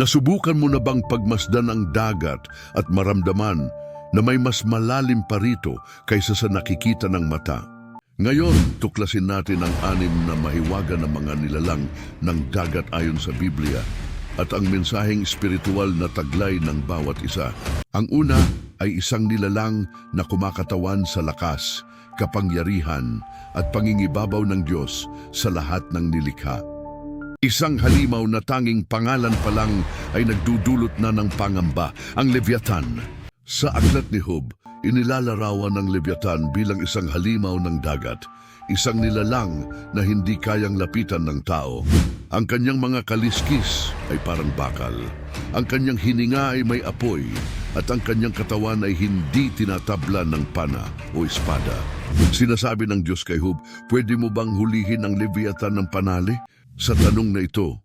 Nasubukan mo na bang pagmasdan ang dagat at maramdaman na may mas malalim pa rito kaysa sa nakikita ng mata? Ngayon, tuklasin natin ang anim na mahiwaga na mga nilalang ng dagat ayon sa Biblia at ang mensaheng espiritual na taglay ng bawat isa. Ang una ay isang nilalang na kumakatawan sa lakas, kapangyarihan at pangingibabaw ng Diyos sa lahat ng nilikha. Isang halimaw na tanging pangalan pa lang ay nagdudulot na ng pangamba, ang Leviathan. Sa aklat ni Hub, inilalarawan ng Leviathan bilang isang halimaw ng dagat, isang nilalang na hindi kayang lapitan ng tao. Ang kanyang mga kaliskis ay parang bakal. Ang kanyang hininga ay may apoy at ang kanyang katawan ay hindi tinatabla ng pana o espada. Sinasabi ng Diyos kay Hub, pwede mo bang hulihin ang Leviathan ng panali? Sa tanong na ito,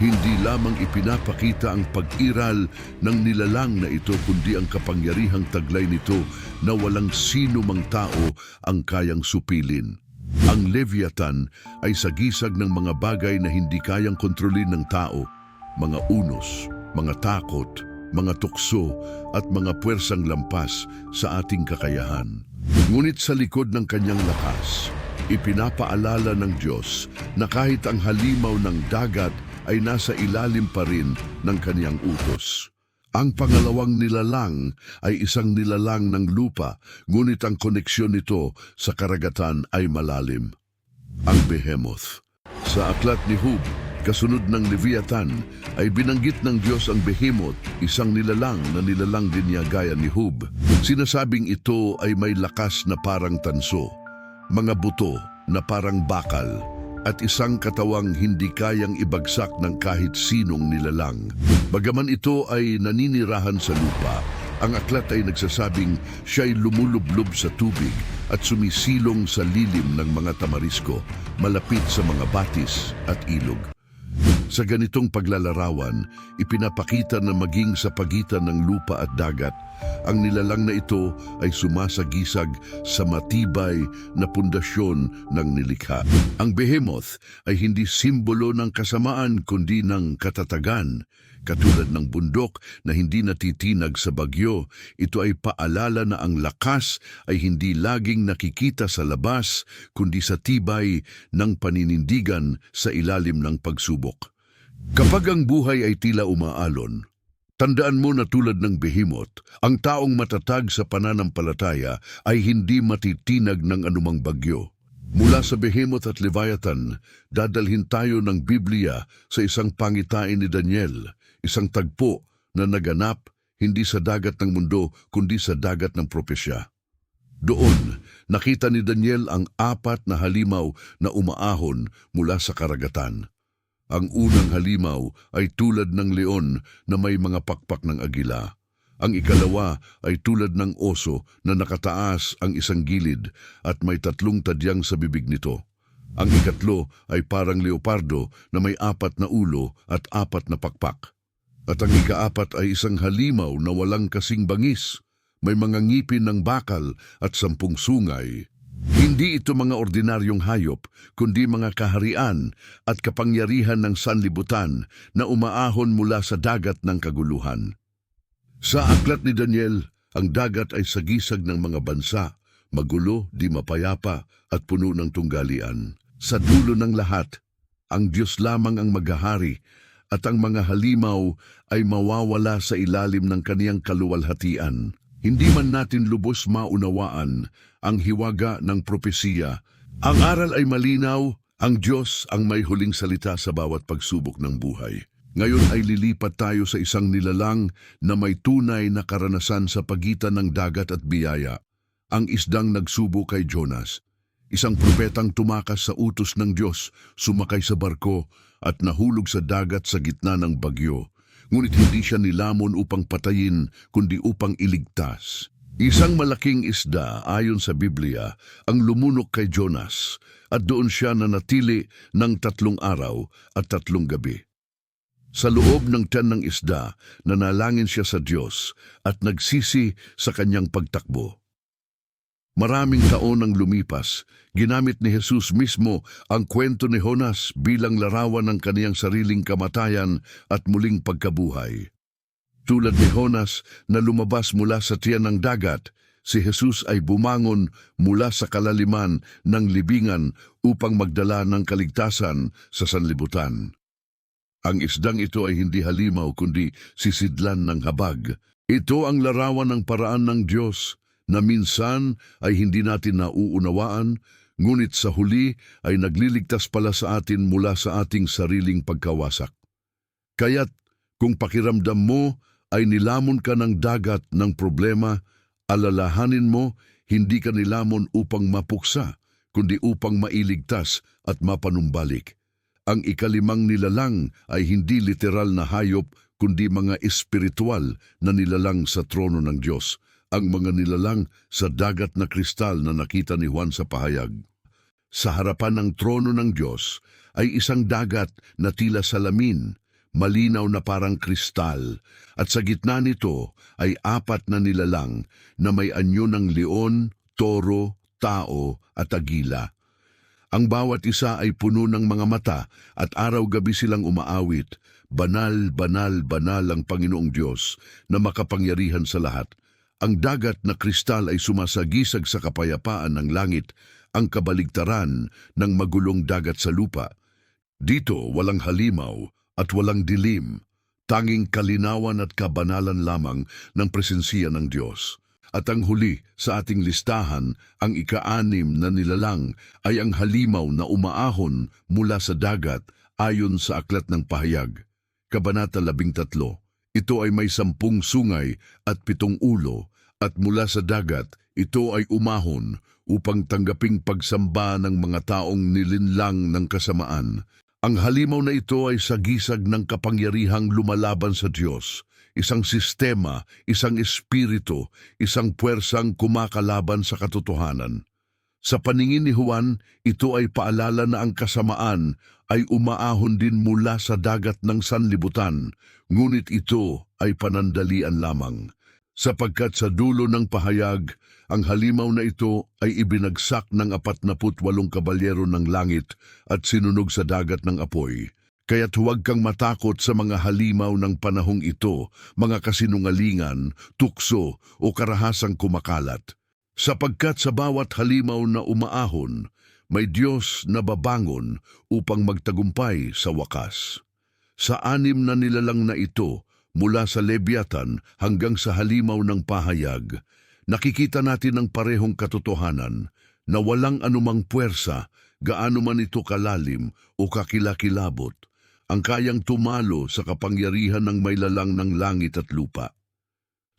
hindi lamang ipinapakita ang pag-iral ng nilalang na ito kundi ang kapangyarihang taglay nito na walang sino mang tao ang kayang supilin. Ang Leviathan ay sagisag ng mga bagay na hindi kayang kontrolin ng tao, mga unos, mga takot, mga tukso at mga puwersang lampas sa ating kakayahan. Ngunit sa likod ng kanyang lakas, ipinapaalala ng Diyos na kahit ang halimaw ng dagat ay nasa ilalim pa rin ng kanyang utos. Ang pangalawang nilalang ay isang nilalang ng lupa, ngunit ang koneksyon nito sa karagatan ay malalim. Ang Behemoth. Sa aklat ni Hub, kasunod ng Leviathan, ay binanggit ng Diyos ang Behemoth, isang nilalang na nilalang din niya gaya ni Hub. Sinasabing ito ay may lakas na parang tanso, mga buto na parang bakal, at isang katawang hindi kayang ibagsak ng kahit sinong nilalang. Bagaman ito ay naninirahan sa lupa, ang aklat ay nagsasabing siya'y lumulublob sa tubig at sumisilong sa lilim ng mga tamarisko, malapit sa mga batis at ilog. Sa ganitong paglalarawan, ipinapakita na maging sa pagitan ng lupa at dagat, ang nilalang na ito ay sumasagisag sa matibay na pundasyon ng nilikha. Ang behemoth ay hindi simbolo ng kasamaan kundi ng katatagan. Katulad ng bundok na hindi natitinag sa bagyo, ito ay paalala na ang lakas ay hindi laging nakikita sa labas, kundi sa tibay ng paninindigan sa ilalim ng pagsubok. Kapag ang buhay ay tila umaalon, tandaan mo na tulad ng behemoth, ang taong matatag sa pananampalataya ay hindi matitinag ng anumang bagyo. Mula sa Behemoth at Leviathan, dadalhin tayo ng Biblia sa isang pangitain ni Daniel, isang tagpo na naganap hindi sa dagat ng mundo kundi sa dagat ng propesya. Doon, nakita ni Daniel ang apat na halimaw na umaahon mula sa karagatan. Ang unang halimaw ay tulad ng leon na may mga pakpak ng agila. Ang ikalawa ay tulad ng oso na nakataas ang isang gilid at may tatlong tadyang sa bibig nito. Ang ikatlo ay parang leopardo na may apat na ulo at apat na pakpak. At ang ikaapat ay isang halimaw na walang kasing bangis, may mga ngipin ng bakal at sampung sungay. Hindi ito mga ordinaryong hayop, kundi mga kaharian at kapangyarihan ng sanlibutan na umaahon mula sa dagat ng kaguluhan. Sa aklat ni Daniel, ang dagat ay sagisag ng mga bansa, magulo, di mapayapa at puno ng tunggalian. Sa dulo ng lahat, ang Diyos lamang ang maghahari at ang mga halimaw ay mawawala sa ilalim ng kaniyang kaluwalhatian. Hindi man natin lubos maunawaan ang hiwaga ng propesiya. Ang aral ay malinaw, ang Diyos ang may huling salita sa bawat pagsubok ng buhay. Ngayon ay lilipat tayo sa isang nilalang na may tunay na karanasan sa pagitan ng dagat at biyaya. Ang isdang nagsubo kay Jonas. Isang propetang tumakas sa utos ng Diyos, sumakay sa barko at nahulog sa dagat sa gitna ng bagyo. Ngunit hindi siya nilamon upang patayin, kundi upang iligtas. Isang malaking isda ayon sa Biblia ang lumunok kay Jonas at doon siya nanatili ng tatlong araw at tatlong gabi. Sa loob ng tiyan ng isda, nanalangin siya sa Diyos at nagsisi sa kanyang pagtakbo. Maraming taon ang lumipas, ginamit ni Jesus mismo ang kwento ni Jonas bilang larawan ng kaniyang sariling kamatayan at muling pagkabuhay. Tulad ni Jonas na lumabas mula sa tiyan ng dagat, si Jesus ay bumangon mula sa kalaliman ng libingan upang magdala ng kaligtasan sa sanlibutan. Ang isdang ito ay hindi halimaw kundi sisidlan ng habag. Ito ang larawan ng paraan ng Diyos na minsan ay hindi natin nauunawaan, ngunit sa huli ay nagliligtas pala sa atin mula sa ating sariling pagkawasak. Kaya't kung pakiramdam mo ay nilamon ka ng dagat ng problema, alalahanin mo hindi ka nilamon upang mapuksa, kundi upang mailigtas at mapanumbalik. Ang ikalimang nilalang ay hindi literal na hayop kundi mga espiritual na nilalang sa trono ng Diyos, ang mga nilalang sa dagat na kristal na nakita ni Juan sa pahayag. Sa harapan ng trono ng Diyos ay isang dagat na tila salamin, malinaw na parang kristal, at sa gitna nito ay apat na nilalang na may anyo ng leon, toro, tao at agila. Ang bawat isa ay puno ng mga mata at araw-gabi silang umaawit, Banal, banal, banal ang Panginoong Diyos na makapangyarihan sa lahat. Ang dagat na kristal ay sumasagisag sa kapayapaan ng langit, ang kabaligtaran ng magulong dagat sa lupa. Dito walang halimaw at walang dilim, tanging kalinawan at kabanalan lamang ng presensiya ng Diyos. At ang huli sa ating listahan, ang ika-anim na nilalang ay ang halimaw na umaahon mula sa dagat ayon sa aklat ng pahayag. Kabanata 13. Ito ay may sampung sungay at pitong ulo, at mula sa dagat, ito ay umahon upang tanggaping pagsamba ng mga taong nilinlang ng kasamaan. Ang halimaw na ito ay sagisag ng kapangyarihang lumalaban sa Diyos, isang sistema, isang espiritu, isang puwersang kumakalaban sa katotohanan. Sa paningin ni Juan, ito ay paalala na ang kasamaan ay umaahon din mula sa dagat ng sanlibutan, ngunit ito ay panandalian lamang. Sapagkat sa dulo ng pahayag, ang halimaw na ito ay ibinagsak ng apat na walong kabalyero ng langit at sinunog sa dagat ng apoy. Kaya't huwag kang matakot sa mga halimaw ng panahong ito, mga kasinungalingan, tukso o karahasang kumakalat sapagkat sa bawat halimaw na umaahon, may Diyos na babangon upang magtagumpay sa wakas. Sa anim na nilalang na ito, mula sa Leviathan hanggang sa halimaw ng pahayag, nakikita natin ang parehong katotohanan na walang anumang puwersa, gaano man ito kalalim o kakilakilabot, ang kayang tumalo sa kapangyarihan ng may lalang ng langit at lupa.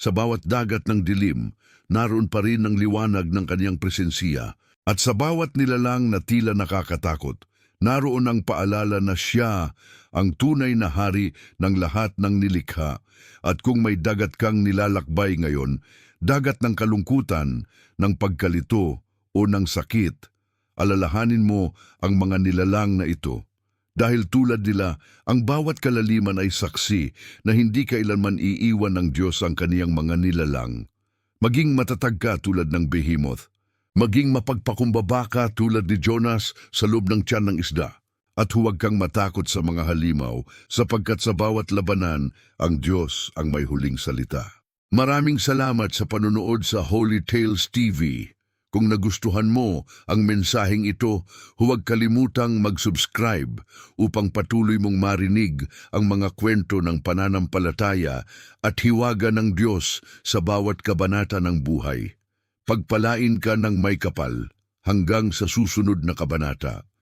Sa bawat dagat ng dilim, naroon pa rin ang liwanag ng kanyang presensiya at sa bawat nilalang na tila nakakatakot, naroon ang paalala na siya ang tunay na hari ng lahat ng nilikha at kung may dagat kang nilalakbay ngayon, dagat ng kalungkutan, ng pagkalito o ng sakit, alalahanin mo ang mga nilalang na ito. Dahil tulad nila, ang bawat kalaliman ay saksi na hindi kailanman iiwan ng Diyos ang kaniyang mga nilalang. Maging matatag ka tulad ng behemoth. Maging mapagpakumbaba ka tulad ni Jonas sa loob ng tiyan ng isda. At huwag kang matakot sa mga halimaw sapagkat sa bawat labanan, ang Diyos ang may huling salita. Maraming salamat sa panonood sa Holy Tales TV. Kung nagustuhan mo ang mensaheng ito, huwag kalimutang mag-subscribe upang patuloy mong marinig ang mga kwento ng pananampalataya at hiwaga ng Diyos sa bawat kabanata ng buhay. Pagpalain ka ng may kapal hanggang sa susunod na kabanata.